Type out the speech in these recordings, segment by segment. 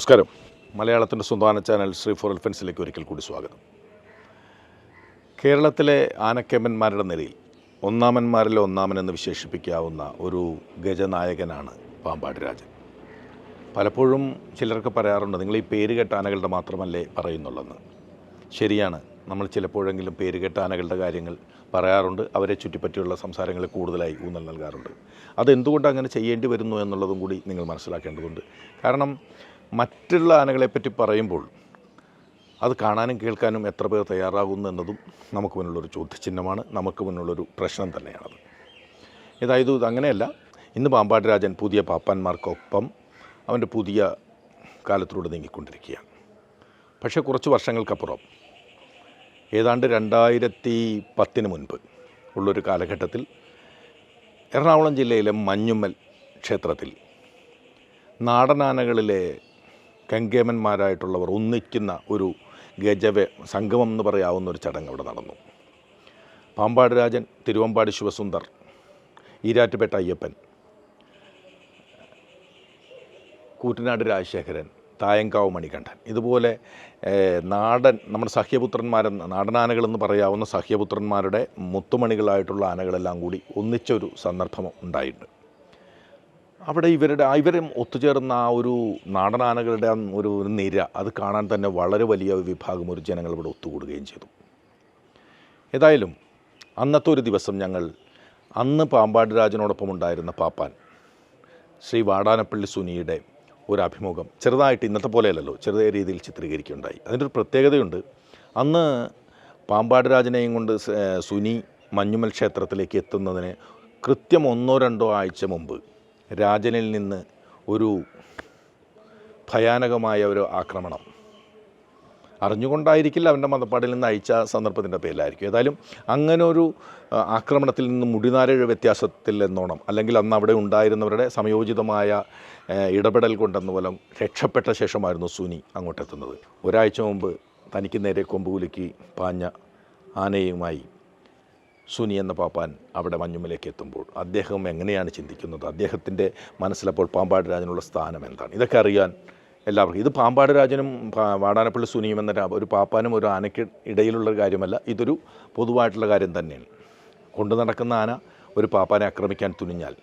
നമസ്കാരം. മലയാളത്തിന്റെ സ്വന്തം ചാനൽ ശ്രീ ഫോർ എൽഫൻസിലേക്ക് ഒരിക്കൽ കൂടി സ്വാഗതം. കേരളത്തിലെ ആനക്കേമന്മാരുടെ നിലയിൽ ഒന്നാമന്മാരിൽ ഒന്നാമൻ എന്ന് വിശേഷിപ്പിക്കാവുന്ന ഒരു ഗജനായകനാണ് പാമ്പാടി രാജൻ. പലപ്പോഴും ചിലർക്ക് പറയാറുണ്ട് നിങ്ങൾ ഈ പേരുകെട്ട ആനകളുടെ മാത്രമല്ലേ പറയുന്നുള്ളെന്ന്. ശരിയാണ് നമ്മൾ ചിലപ്പോഴെങ്കിലും പേരുകെട്ട ആനകളുടെ കാര്യങ്ങൾ പറയാറുണ്ട് അവരെ ചുറ്റിപ്പറ്റിയുള്ള സംസാരങ്ങൾ കൂടുതലായി ഊന്നൽ നൽകാറുണ്ട്. അതെന്തുകൊണ്ട് അങ്ങനെ ചെയ്യേണ്ടി വരുന്നു എന്നുള്ളതും കൂടി നിങ്ങൾ മനസ്സിലാക്കേണ്ടതുണ്ട്. കാരണം മറ്റുള്ള ആനകളെ പറ്റി പറയുമ്പോൾ അത് കാണാനും കേൾക്കാനും എത്ര പേർ തയ്യാറാകുന്നു എന്നതും നമുക്ക് മുന്നിലുള്ളൊരു ചോദ്യചിഹ്നമാണ്. നമുക്ക് മുന്നിലുള്ളൊരു പ്രശ്നം തന്നെയാണത്. ഇതായത് ഇത് അങ്ങനെയല്ല. ഇന്ന് പാമ്പാട്ട് രാജൻ പുതിയ പാപ്പാന്മാർക്കൊപ്പം അവന്റെ പുതിയ കാലത്തിലൂടെ നീങ്ങിക്കൊണ്ടിരിക്കുകയാണ്. പക്ഷേ കുറച്ച് വർഷങ്ങൾക്കപ്പുറം ഏതാണ്ട് രണ്ടായിരത്തി പത്തിന് മുൻപ് ഉള്ളൊരു കാലഘട്ടത്തിൽ എറണാകുളം ജില്ലയിലെ മഞ്ഞുമ്മൽ ക്ഷേത്രത്തിൽ നാടനാനകളിലെ കങ്കേമന്മാരായിട്ടുള്ളവർ ഒന്നിക്കുന്ന ഒരു ഗജവ സംഗമം എന്ന് പറയാവുന്ന ഒരു ചടങ്ങ് അവിടെ നടന്നു. പാമ്പാട് രാജൻ തിരുവമ്പാടി ശിവസുന്ദർ ഈരാറ്റുപേട്ട അയ്യപ്പൻ കൂറ്റനാട് രാജശേഖരൻ തായങ്കാവ് മണികണ്ഠൻ. ഇതുപോലെ നാടൻ നമ്മുടെ സഹ്യപുത്രന്മാരെന്ന് നാടനാനകളെന്ന് പറയാവുന്ന സഹ്യപുത്രന്മാരുടെ മുത്തുമണികളായിട്ടുള്ള ആനകളെല്ലാം കൂടി ഒന്നിച്ചൊരു സന്ദർഭം ഉണ്ടായിട്ടുണ്ട്. അവിടെ ഇവരുടെ ഇവരും ഒത്തുചേർന്ന ആ ഒരു നാടനാനകളുടെ ഒരു നിര അത് കാണാൻ തന്നെ വളരെ വലിയ വിഭാഗം ഒരു ജനങ്ങൾ ഇവിടെ ഒത്തുകൂടുകയും ചെയ്തു. ഏതായാലും അന്നത്തെ ഒരു ദിവസം ഞങ്ങൾ അന്ന് പാമ്പാടി രാജനോടൊപ്പം ഉണ്ടായിരുന്ന പാപ്പാൻ ശ്രീ വാടാനപ്പള്ളി സുനിയുടെ ഒരു അഭിമുഖം ചെറുതായിട്ട് ഇന്നത്തെ പോലെയല്ലല്ലോ ചെറിയ രീതിയിൽ ചിത്രീകരിക്കുകയുണ്ടായി. അതിന്റെ ഒരു പ്രത്യേകതയുണ്ട് അന്ന് പാമ്പാടി രാജനെയും കൊണ്ട് സുനി മഞ്ഞുമൽ ക്ഷേത്രത്തിലേക്ക് എത്തുന്നതിന് കൃത്യം ഒന്നോ രണ്ടോ ആഴ്ച മുമ്പ് രാജനിൽ നിന്ന് ഒരു ഭയാനകമായ ഒരു ആക്രമണം. അറിഞ്ഞുകൊണ്ടായിരിക്കില്ല അവന്റെ മതപ്പാടിൽ നിന്ന് അയച്ച സന്ദർഭത്തിന്റെ പേരിലായിരിക്കും. ഏതായാലും അങ്ങനെ ഒരു ആക്രമണത്തിൽ നിന്ന് മുടിനാരഴ വ്യത്യാസത്തിൽ എന്നോണം അല്ലെങ്കിൽ അന്ന് അവിടെ ഉണ്ടായിരുന്നവരുടെ സമയോചിതമായ ഇടപെടൽ കൊണ്ടെന്ന് പോലും രക്ഷപ്പെട്ട ശേഷമായിരുന്നു സുനി അങ്ങോട്ടെത്തുന്നത്. ഒരാഴ്ച മുമ്പ് തനിക്ക് നേരെ കൊമ്പുകുലുക്കി പാഞ്ഞ ആനയുമായി സുനി എന്ന പാപ്പാൻ അവിടെ മഞ്ഞുമലേക്ക് എത്തുമ്പോൾ അദ്ദേഹം എങ്ങനെയാണ് ചിന്തിക്കുന്നത്? അദ്ദേഹത്തിന്റെ മനസ്സിലപ്പോൾ പാമ്പാട് രാജനുള്ള സ്ഥാനം എന്താണ്? ഇതൊക്കെ അറിയാൻ എല്ലാവർക്കും. ഇത് പാമ്പാട് രാജനും വാടാനപ്പള്ളി സുനിയും എന്ന ഒരു പാപ്പാനും ഒരു ആനയ്ക്ക് ഇടയിലുള്ള കാര്യമല്ല. ഇതൊരു പൊതുവായിട്ടുള്ള കാര്യം തന്നെയാണ്. കൊണ്ടു നടക്കുന്ന ആന ഒരു പാപ്പാനെ ആക്രമിക്കാൻ തുനിഞ്ഞാൽ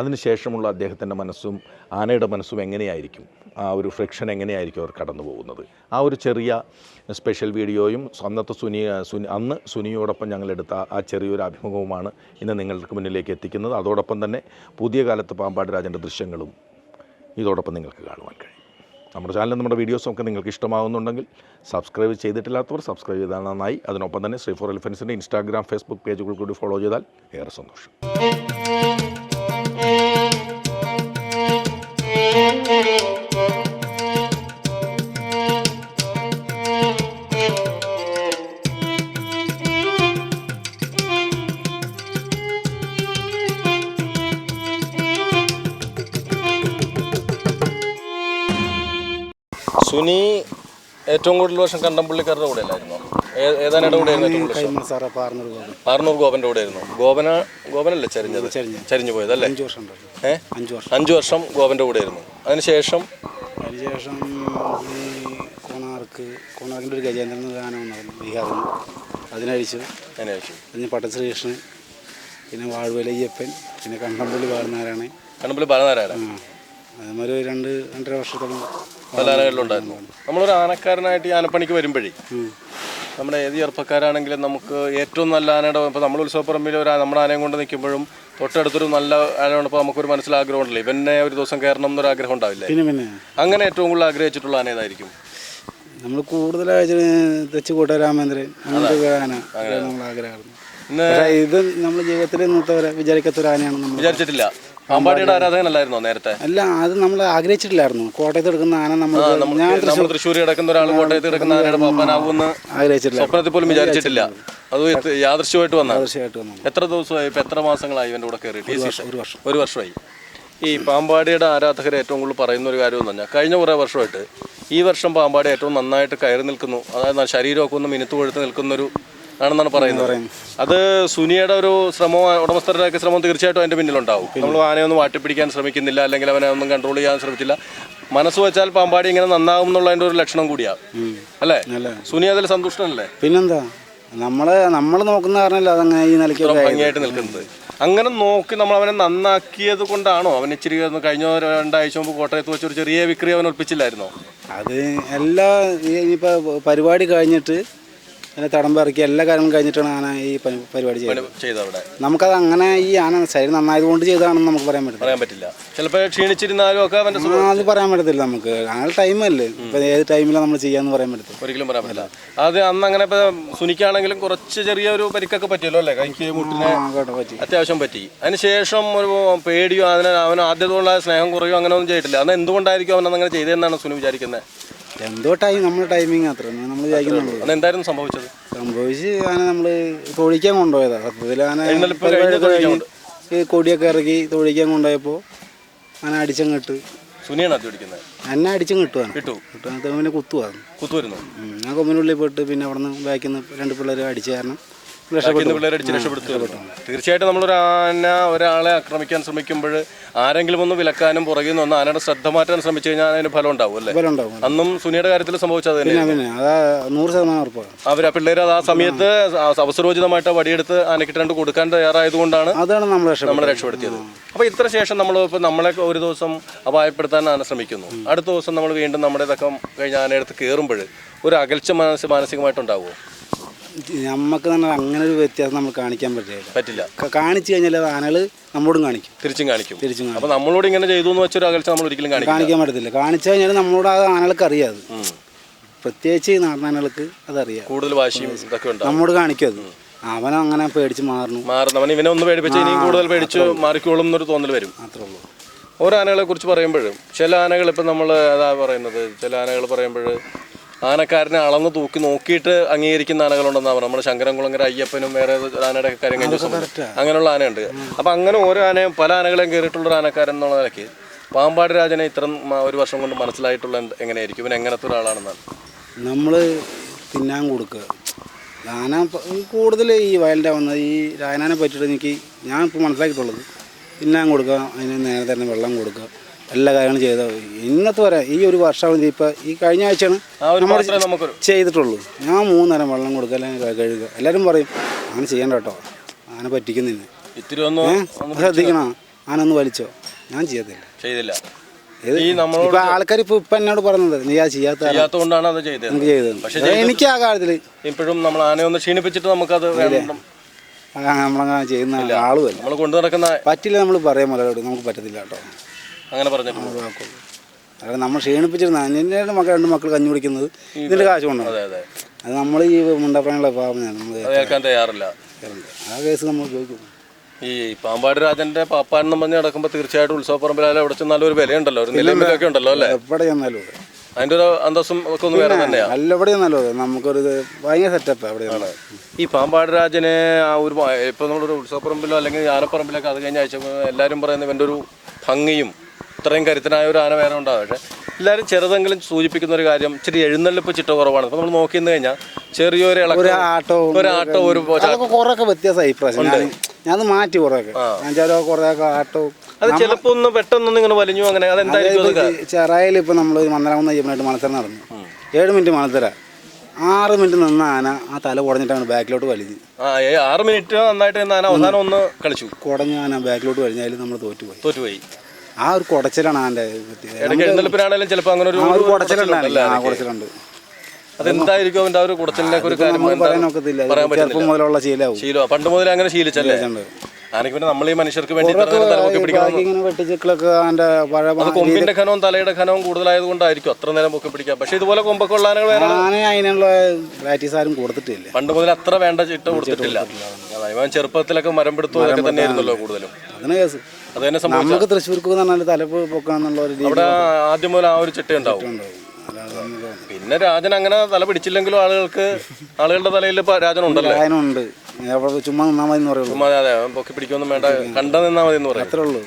അതിനുശേഷമുള്ള അദ്ദേഹത്തിന്റെ മനസ്സും ആനയുടെ മനസ്സും എങ്ങനെയായിരിക്കും? ആ ഒരു ഫ്രിക്ഷൻ എങ്ങനെയായിരിക്കും അവർ കടന്നു പോകുന്നത്? ആ ഒരു ചെറിയ സ്പെഷ്യൽ വീഡിയോയും സ്വന്തത്തെ സുനി സുനി അന്ന് സുനിയോടൊപ്പം ഞങ്ങളെടുത്ത ആ ചെറിയൊരു അഭിമുഖവുമാണ് ഇന്ന് നിങ്ങൾക്ക് മുന്നിലേക്ക് എത്തിക്കുന്നത്. അതോടൊപ്പം തന്നെ പുതിയ കാലത്ത് പാമ്പാട് രാജന്റെ ദൃശ്യങ്ങളും ഇതോടൊപ്പം നിങ്ങൾക്ക് കാണുവാൻ കഴിയും. നമ്മുടെ ചാനലിൽ നമ്മുടെ വീഡിയോസും ഒക്കെ നിങ്ങൾക്ക് ഇഷ്ടമാകുന്നുണ്ടെങ്കിൽ സബ്സ്ക്രൈബ് ചെയ്തിട്ടില്ലാത്തവർ സബ്സ്ക്രൈബ് ചെയ്താൽ നന്നായി. അതിനൊപ്പം തന്നെ ശ്രീ ഫോർ എലിഫൻസിന്റെ ഇൻസ്റ്റാഗ്രാം ഫേസ്ബുക്ക് പേജുകൾ കൂടി ഫോളോ ചെയ്താൽ ഏറെ സന്തോഷം. സുനി ഏറ്റവും കൂടുതൽ വർഷം കണ്ടംപള്ളിക്കാരുടെ കൂടെ അല്ലായിരുന്നോ ഏതാനയുടെ കൂടെ ആയിരുന്നു? സാറേ പാർന്നൊരു ഗോപൻ. പാർന്നൂർ ഗോപന്റെ കൂടെ ആയിരുന്നു ഗോപന ഗോപനല്ലേ ചരിഞ്ഞത്? ചരിഞ്ഞ്. ചരിഞ്ഞു പോയത് അല്ലേ അഞ്ച് വർഷം ഉണ്ടായിരുന്നു. ഏ? അഞ്ച് വർഷം. അഞ്ചു വർഷം ഗോപന്റെ കൂടെ ആയിരുന്നു അതിനുശേഷം അതിനുശേഷം കോണാർക്ക് കോണാർക്കിന്റെ ഒരു ഗജേന്ദ്രൻ എന്ന ഗാനം ഉണ്ടായിരുന്നു ബീഹാറിൽ നിന്ന്. അതിനഴിച്ചു. പിന്നെ അതിന് പട്ടശ്രീകൃഷ്ണൻ പിന്നെ വാഴുവല അയ്യപ്പൻ പിന്നെ കണ്ണമ്പള്ളി വാഴുന്നാരാണ് കണ്ടംപള്ളി ബാലനാരായണൻ. അതുമാതിരി രണ്ട് രണ്ടര വർഷത്തോളം പല ആനകളിലുണ്ടായിരുന്നു നമ്മളൊരു ആനക്കാരനായിട്ട് ഈ ആനപ്പണിക്ക് വരുമ്പോഴേ. നമ്മുടെ ഏത് ചെറുപ്പക്കാരാണെങ്കിലും നമുക്ക് ഏറ്റവും നല്ല ആനയുടെ ഇപ്പോൾ നമ്മൾ ഉത്സവപ്പറമ്പിൽ ഒരു നമ്മുടെ ആനയും കൊണ്ട് നിൽക്കുമ്പോഴും തൊട്ടടുത്തൊരു നല്ല ആനയുണ്ടപ്പോൾ നമുക്കൊരു മനസ്സിൽ ആഗ്രഹം ഉണ്ടല്ലോ ഇവനെ ഒരു ദിവസം കയറണം എന്നൊരു ആഗ്രഹം ഉണ്ടാവില്ലേ? പിന്നെ പിന്നെ. അങ്ങനെ ഏറ്റവും കൂടുതൽ ആഗ്രഹിച്ചിട്ടുള്ള ആന ഏതായിരിക്കും? നമ്മൾ കൂടുതലായിട്ട് തെച്ചുകൂട്ട കൂട്ടരാമേന്ദ്രൻ അങ്ങനത്തെ ഒരു ആന നമ്മൾ ആഗ്രഹമായിരുന്നു. ഇത് നമ്മൾ ജീവിതത്തിൽ ഇന്നത്തെ വരെ വിചാരിക്കാത്ത ഒരു ആനയാണ് നമ്മൾ. വിചാരിച്ചിട്ടില്ല. പാമ്പാടിയുടെ ആരാധകനല്ലായിരുന്നോ നേരത്തെ? അല്ല അത് നമ്മൾ ആഗ്രഹിച്ചിട്ടില്ലായിരുന്നു. കോട്ടയത്ത് എടുക്കുന്ന ആന നമ്മൾ ഞാൻ നമ്മൾ തൃശ്ശൂർ കിടക്കുന്ന ഒരാൾ കോട്ടയത്ത് കിടക്കുന്ന ആനയുടെ പാപ്പനാവുമെന്ന് ആഗ്രഹിച്ചിട്ടില്ല. സ്വപ്നത്തിൽ പോലും വിചാരിച്ചിട്ടില്ല. അത് യാദൃശ്യമായിട്ട് വന്ന? എത്ര ദിവസമായി? ഇപ്പൊ എത്ര മാസങ്ങളായി ഇവന്റെ കൂടെ കയറിയിട്ട്? ഈ ഒരു വർഷം. ഒരു വർഷമായി. ഈ പാമ്പാടിയുടെ ആരാധകർ ഏറ്റവും കൂടുതൽ പറയുന്ന ഒരു കാര്യം എന്ന് പറഞ്ഞാൽ കഴിഞ്ഞ കുറേ വർഷമായിട്ട് ഈ വർഷം പാമ്പാടി ഏറ്റവും നന്നായിട്ട് കയറി നിൽക്കുന്നു. അതായത് ശരീരമൊക്കെ ഒന്ന് മിനുത്ത് കൊഴുത്ത് നിൽക്കുന്നൊരു ആണെന്നാണ് പറയുന്നത്. അത് സുനിയുടെ ഒരു ശ്രമം ഉടമസ്ഥരുടെയൊക്കെ ശ്രമം തീർച്ചയായിട്ടും അതിന്റെ പിന്നിലുണ്ടാവും. നമ്മൾ ആനയൊന്നും വാട്ടിപ്പിടിക്കാൻ ശ്രമിക്കുന്നില്ല അല്ലെങ്കിൽ അവനെ ഒന്നും കൺട്രോൾ ചെയ്യാൻ ശ്രമിച്ചില്ല. മനസ്സ് വെച്ചാൽ പാമ്പാടി ഇങ്ങനെ നന്നാകും എന്നുള്ളതിന്റെ ഒരു ലക്ഷണം കൂടിയാ. അല്ലേ? സുനി അതിൽ സന്തുഷ്ടനല്ലേ? പിന്നെന്താ? നമ്മൾ നമ്മൾ നോക്കുന്ന കാരണമല്ല അതങ്ങനെ ഈ നിലയ്ക്ക് ഭംഗിയായിട്ട് നിൽക്കുന്നത്. അങ്ങനെ നോക്കി നമ്മൾ അവനെ നന്നാക്കിയത് കൊണ്ടാണോ? അവൻ ഇച്ചിരി കഴിഞ്ഞ രണ്ടാഴ്ച മുമ്പ് കോട്ടയത്ത് വെച്ചൊരു ഒരു ചെറിയ വിക്രി അവൻ ഒപ്പിച്ചില്ലായിരുന്നോ അത് എല്ലാ ഇനിയിപ്പോൾ പരിപാടി കഴിഞ്ഞിട്ട് അതിനെ തടമ്പിറക്കി എല്ലാ കാര്യങ്ങളും കഴിഞ്ഞിട്ടാണ് ആന ഈ പരി- പരിപാടി ചെയ്തത്. ചെയ്ത അവിടെ നമുക്കത് അങ്ങനെ ഈ ആന ശരീരം നന്നായത് കൊണ്ട് ചെയ്തതാണെന്ന് നമുക്ക് പറയാൻ പറ്റില്ല. പറയാൻ പറ്റില്ല. ചിലപ്പോൾ ക്ഷീണിച്ചിരുന്നാലും ഒക്കെ ആ, അത് പറയാൻ പറ്റത്തില്ല നമുക്ക്. അങ്ങനെ ടൈമല്ലേ ഇപ്പൊ ഏത് ടൈമിലാണ് നമ്മൾ ചെയ്യാന്ന് പറയാൻ പറ്റത്തില്ല. ഒരിക്കലും പറയാൻ പറ്റില്ല. അത് അന്ന് അങ്ങനെ ഇപ്പൊ സുനിക്കാണെങ്കിലും കുറച്ച് ചെറിയൊരു പരിക്കൊക്കെ പറ്റിയല്ലോ അല്ലേ? കൈക്ക് മുട്ടിന് ആ കേട്ടോ പറ്റി. അത്യാവശ്യം പറ്റി. അതിനുശേഷം ഒരു പേടിയോ അതിന് അവൻ ആദ്യത്തോടുള്ള സ്നേഹം കുറയോ അങ്ങനെ ഒന്നും ചെയ്തിട്ടില്ല. അന്ന് എന്തുകൊണ്ടായിരിക്കും അവൻ അങ്ങനെ ചെയ്തതെന്നാണ് സുനി വിചാരിക്കുന്നത് എന്തോ ടൈം നമ്മുടെ ടൈമിങ് അത്ര. നമ്മൾ വിചാരിക്കുന്നുള്ളൂ എന്തായിരുന്നു സംഭവിച്ചത്? സംഭവിച്ച് ആന നമ്മൾ തൊഴിക്കാൻ കൊണ്ടുപോയതാ. സത്യത്തിൽ ആന കൊടിയൊക്കെ ഇറക്കി തൊഴിക്കാൻ കൊണ്ടുപോയപ്പോൾ ആന അടിച്ചങ്ങ് ഇട്ട് സുനിയാണ് എന്നെ അടിച്ചങ്ങ് കിട്ടുവാണ്. കിട്ടു. കിട്ടുന്നത് പിന്നെ കുത്തുവാണ്. കുത്തുവരുന്നു ഞാൻ കൊമ്പിനുള്ളിൽ പോയിട്ട് പിന്നെ അവിടെ നിന്ന് ബാക്കിൽ നിന്ന് രണ്ട് പിള്ളേർ അടിച്ചു കാരണം പിള്ളേരെ അടിച്ച് തീർച്ചയായിട്ടും നമ്മളൊരു ആന ഒരാളെ ആക്രമിക്കാൻ ശ്രമിക്കുമ്പോൾ ആരെങ്കിലും ഒന്ന് വിലക്കാനും പുറകിൽ നിന്ന് ഒന്ന് ആനയുടെ ശ്രദ്ധ മാറ്റാൻ ശ്രമിച്ചു കഴിഞ്ഞാൽ അതിന് ഫലം ഉണ്ടാവും അല്ലേ? അന്നും സുനിയുടെ കാര്യത്തിൽ സംഭവിച്ചത് അവർ ആ പിള്ളേർ അത് ആ സമയത്ത് അവസരോചിതമായിട്ട് വടിയെടുത്ത് ആനക്കിട്ട് രണ്ട് കൊടുക്കാൻ തയ്യാറായതുകൊണ്ട് അതാണ് നമ്മൾ നമ്മളെ രക്ഷപ്പെടുത്തിയത്. അപ്പോൾ ഇത്ര ശേഷം നമ്മൾ ഇപ്പോൾ നമ്മളെ ഒരു ദിവസം അപായപ്പെടുത്താൻ ആന ശ്രമിക്കുന്നു. അടുത്ത ദിവസം നമ്മൾ വീണ്ടും നമ്മുടെ ഇതൊക്കെ കഴിഞ്ഞ ആനയെടുത്ത് കയറുമ്പോൾ ഒരു അകൽച്ച മാനസ മാനസികമായിട്ടുണ്ടാവുമോ? നമുക്ക് തന്നെ അങ്ങനെ ഒരു വ്യത്യാസം നമ്മൾ കാണിക്കാൻ പറ്റില്ല. പറ്റില്ല. കാണിച്ചു കഴിഞ്ഞാൽ അത് ആനകൾ നമ്മളോടും കാണിക്കും. തിരിച്ചും കാണിക്കും. തിരിച്ചും കാണിക്കും അപ്പോൾ നമ്മളോട് ഇങ്ങനെ ചെയ്തു എന്ന് വെച്ചൊരു അകൽച്ച നമ്മൾ ഒരിക്കലും കാണിക്കില്ല. കാണിക്കാൻ പറ്റത്തില്ല. കാണിച്ചു കഴിഞ്ഞാൽ നമ്മളോട് ആ ആനകൾക്ക് അറിയാം അത് ഉം. പ്രത്യേകിച്ച് നാടനാനകൾക്ക് അതറിയാം കൂടുതൽ വാശിയും ഇതൊക്കെ ഉണ്ടാവും. നമ്മോട് കാണിക്കും അത്. അവൻ അങ്ങനെ പേടിച്ച് മാറുന്നു. മാറുന്നവൻ ഇവനെ ഒന്ന് പേടിപ്പിച്ച് ഇനിയും കൂടുതൽ പേടിച്ച് മാറിക്കോളും എന്നൊരു തോന്നൽ വരും. മാത്രമേ ഉള്ളൂ. ഓരോ ആനകളെ കുറിച്ച് പറയുമ്പോഴും ചില ആനകൾ ഇപ്പം നമ്മൾ അതാ പറയുന്നത് ചില ആനകൾ പറയുമ്പോൾ ആനക്കാരനെ അളന്ന് തൂക്കി നോക്കിയിട്ട് അംഗീകരിക്കുന്ന ആനകളുണ്ടെന്നാണ് പറഞ്ഞത്. നമ്മുടെ ശങ്കരൻകുളങ്ങര അയ്യപ്പനും വേറെ ആനയുടെ കഴിഞ്ഞ അങ്ങനെയുള്ള ആനയുണ്ട്. അപ്പം അങ്ങനെ ഓരോ ആനയും പല ആനകളെയും കയറിയിട്ടുള്ള ഒരു ആനക്കാരൻ എന്നുള്ള നിലയ്ക്ക് പാമ്പാട് രാജനെ ഇത്ര ഒരു വർഷം കൊണ്ട് മനസ്സിലായിട്ടുള്ള എങ്ങനെയായിരിക്കും? ഇവൻ എങ്ങനത്തെ ഒരാളാണെന്നാണ്. നമ്മൾ തിന്നാൻ കൊടുക്കുക. ആന കൂടുതൽ ഈ വയലിന്റെ വന്നത് ഈ രായനാനെ പറ്റിയിട്ട് എനിക്ക് ഞാൻ ഇപ്പോൾ മനസ്സിലാക്കിയിട്ടുള്ളത്. തിന്നാൻ കൊടുക്കുക അതിന് നേരെ തന്നെ വെള്ളം കൊടുക്കുക. എല്ലാ കാര്യങ്ങളും ചെയ്താൽ മതി. ഇന്നത്തെ വരെ ഈ ഒരു വർഷം ഇപ്പോൾ ഈ കഴിഞ്ഞ ആഴ്ചയാണ് നമുക്കൊരു ചെയ്തിട്ടുള്ളൂ. ഞാൻ മൂന്നേരം വെള്ളം കൊടുക്കുക കഴുകുക. എല്ലാവരും പറയും അങ്ങനെ ചെയ്യണ്ട കേട്ടോ. അങ്ങനെ പറ്റിക്കുന്നില്ല ശ്രദ്ധിക്കണോ? അങ്ങനൊന്ന് വലിച്ചോ? ഞാൻ ചെയ്യത്തില്ല. ചെയ്തില്ല. ഇപ്പൊ ആൾക്കാർ ഇപ്പൊ ഇപ്പൊ എന്നോട് പറഞ്ഞത് നീ ആ ചെയ്യാത്ത കാരണം അത് ചെയ്തത്. എനിക്ക് ആ കാര്യത്തിൽ ഇപ്പോഴും നമ്മൾ ആനയെ ഒന്ന് ക്ഷീണിപ്പിച്ചിട്ട് നമുക്കത് വേണം നമ്മളങ്ങനെ ചെയ്യുന്ന ആളുമല്ല നമ്മൾ കൊണ്ടു നടക്കുന്ന പറ്റില്ല നമ്മൾ പറയാൻ മുതലോട് നമുക്ക് പറ്റത്തില്ല കേട്ടോ. അങ്ങനെ പറഞ്ഞിട്ടുണ്ട്. ഒഴിവാക്കുള്ളൂ നമ്മൾ ക്ഷീണിപ്പിച്ചിരുന്ന എന്റെ മക്കൾ രണ്ട് മക്കൾ കഞ്ഞി കുടിക്കുന്നത്. ഇതിന്റെ കാശ് കൊണ്ടു അതെ നമ്മൾ ഈ മുണ്ടപ്പണയുള്ള പാവം നമ്മൾ അത് കേൾക്കാൻ തയ്യാറില്ല. ആ കേസ് നമ്മൾ ഉപയോഗിക്കും ഈ പാമ്പാട് രാജന്റെ പാപ്പാൻ എന്ന് പറഞ്ഞ് നടക്കുമ്പോൾ തീർച്ചയായിട്ടും ഉത്സവപ്പറമ്പിലായാലും അവിടെ ചെന്നാലും ഒരു വിലയുണ്ടല്ലോ ഒരു നിലവിലൊക്കെ ഉണ്ടല്ലോ അല്ലേ? എവിടെ ചെന്നാലും അതിന്റെ ഒരു അന്തസ്സും ഒക്കെ ഒന്ന് വേറെ തന്നെയാണ് അല്ല നമുക്കൊരു ഭയങ്കര സെറ്റപ്പ് അവിടെ ചെന്നാലും. ഈ പാമ്പാട് രാജനെ ആ ഒരു ഇപ്പൊ നമ്മളൊരു ഉത്സവപ്പറമ്പിലോ അല്ലെങ്കിൽ ആനപ്പറമ്പിലൊക്കെ അത് കഴിഞ്ഞ ആഴ്ച എല്ലാവരും പറയുന്നത് ഇവന്റെ ഒരു ഭംഗിയും ഇത്രയും കരുത്തനായ ഒരു ആന വേറെ ഉണ്ടാവും. പക്ഷേ എല്ലാവരും ചെറുതെങ്കിലും സൂചിപ്പിക്കുന്ന ഒരു കാര്യം ഇച്ചിരി എഴുന്നള്ളിപ്പ് ചിട്ട കുറവാണ്. നമ്മൾ നോക്കി നിന്ന് കഴിഞ്ഞാൽ ചെറിയൊരു ഒരു ഇളക്കം ഒരു ആട്ടോ ഒരു കുറേയൊക്കെ വ്യത്യാസമായി ഇപ്രാവശ്യം. ഞാൻ മാറ്റി കുറേയൊക്കെ. കുറേയൊക്കെ ആട്ടവും. അത് ചിലപ്പോ ഒന്ന് പെട്ടെന്നൊന്നും ഇങ്ങനെ വലിഞ്ഞു അങ്ങനെ അതെന്തായിരിക്കും അത് കാ- ചെറായിൽ ഇപ്പൊ നമ്മൾ മന്ദരാമെന്ന് ചെയ്യുമ്പോഴായിട്ട് മണത്തര നടന്നു. ഏഴ് മിനിറ്റ് മണത്തര. ആറ് മിനിറ്റ് നിന്ന ആന ആ തല കുടഞ്ഞിട്ടാണ് ബാക്കിലോട്ട് വലിഞ്ഞ്. ആറ് മിനിറ്റ് നന്നായിട്ട് നിന്ന് ആന അവസാനം ഒന്ന് കളിച്ചു. കുടഞ്ഞ ആന ബാക്കിലോട്ട് വലിഞ്ഞാൽ നമ്മൾ തോറ്റുപോയി. തോറ്റുപോയി. ആ ഒരു കുടച്ചിലാണ് ചിലപ്പോൾ അങ്ങനെ ഒരു ആ ഒരു ഒരു കുടച്ചിലുണ്ടാണ് കുടച്ചിലുണ്ടല്ലേ ആ കുടച്ചിലുണ്ട്. അതെന്തായിരിക്കും അവന്റെ ആ ഒരു കുടച്ചിലിന്റെ ഒരു കാര്യം നമുക്ക് എന്താ? പറയാൻ ഒക്കത്തില്ല. ഇത് പറയാൻ ചെറുപ്പം മുതലുള്ള ശീലമാവും. ശീലം പണ്ട് മുതലേ അങ്ങനെ ശീലിച്ചല്ലേ? ആനയ്ക്ക് പിന്നെ നമ്മൾ ഈ മനുഷ്യർക്ക് വേണ്ടി ഇത്ര നേരം തലമുക്കി പിടിക്കണം ഇങ്ങനെ വെട്ടിച്ചിക്കളൊക്കെ അതിന്റെ പഴയ അത് കൊമ്പിന്റെ ഖനവും തലയുടെ ഖനവും കൂടുതലായത് കൊണ്ടായിരിക്കും അത്ര നേരം പൊക്കി പക്ഷെ ഇതുപോലെ കൊമ്പൊക്കെ ഉള്ള ആനകൾ വേറെ ആന അതിനുള്ള പ്രാക്ടീസ് ആരും കൊടുത്തിട്ടില്ല. പണ്ട് മുതൽ അത്ര വേണ്ട ചിട്ട കൊടുത്തിട്ടില്ല. ചെറുപ്പത്തിലൊക്കെ മരം പിടുത്തം ഇതൊക്കെ തന്നെയായിരുന്നല്ലോ കൂടുതലും. കേസ് അത് തന്നെ സംഭവിച്ചു നമുക്ക് തൃശ്ശൂർക്ക് എന്ന് പറഞ്ഞാൽ തലപ്പ് പൊക്കാന്നുള്ള ഒരു രീതി അവിടെ ആദ്യം മുതൽ ആ ഒരു ചിട്ട ഉണ്ടാവും. ഉണ്ടാവും. അല്ലാതെ നമുക്ക് പിന്നെ രാജൻ അങ്ങനെ തല പിടിച്ചില്ലെങ്കിലും ആളുകൾക്ക് ആളുകളുടെ തലയിൽ ഇപ്പൊ രാജൻ ഉണ്ടല്ലോ. അതിനുണ്ട് അവിടെ ചുമ്മാ നിന്നാൽ മതി എന്ന് പറയുള്ളൂ. ചുമ്മാ അതെ അവൻ പൊക്കി പിടിക്കൊന്നും വേണ്ട. കണ്ട നിന്നാ മതി എന്ന് പറയാം. അത്രേ ഉള്ളൂ.